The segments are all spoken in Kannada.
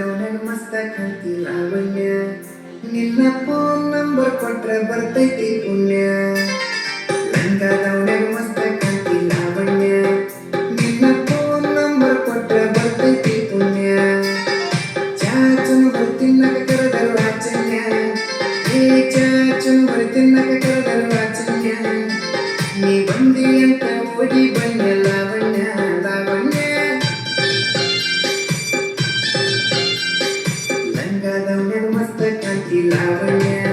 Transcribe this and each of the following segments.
ಲಂಗದವನ ಮಸ್ತ ಕಾಂತಿ ಲಾವಣ್ಯ ನಿನ್ನ ಫೋನ್ ನಂಬರ್ ಕೊಟ್ರೆ ಬರ್ತೈತಿ ಪುಣ್ಯ. ಲಂಗದವನ ಮಸ್ತ ಕಾಂತಿ ಲಾವಣ್ಯ ನಿನ್ನ ಫೋನ್ ನಂಬರ್ ಕೊಟ್ರೆ ಬರ್ತೈತಿ ಪುಣ್ಯ. ಚಾಚನ್ ಬರ್ತಿನ್ನಕ ಕರೆದರು ಆಚನ್ಯ ಏ ಚಾಚನ್ ಬರ್ತಿನ್ನಕ गगन मस्तकाची लावण्या.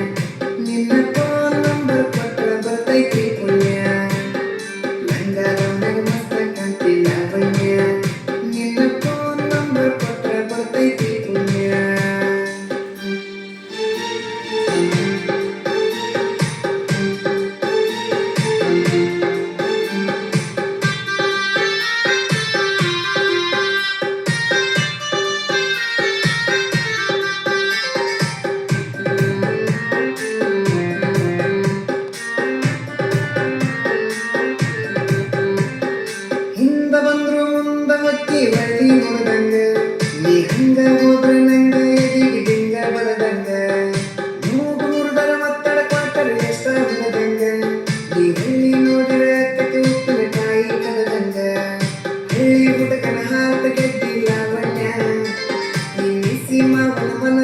última, una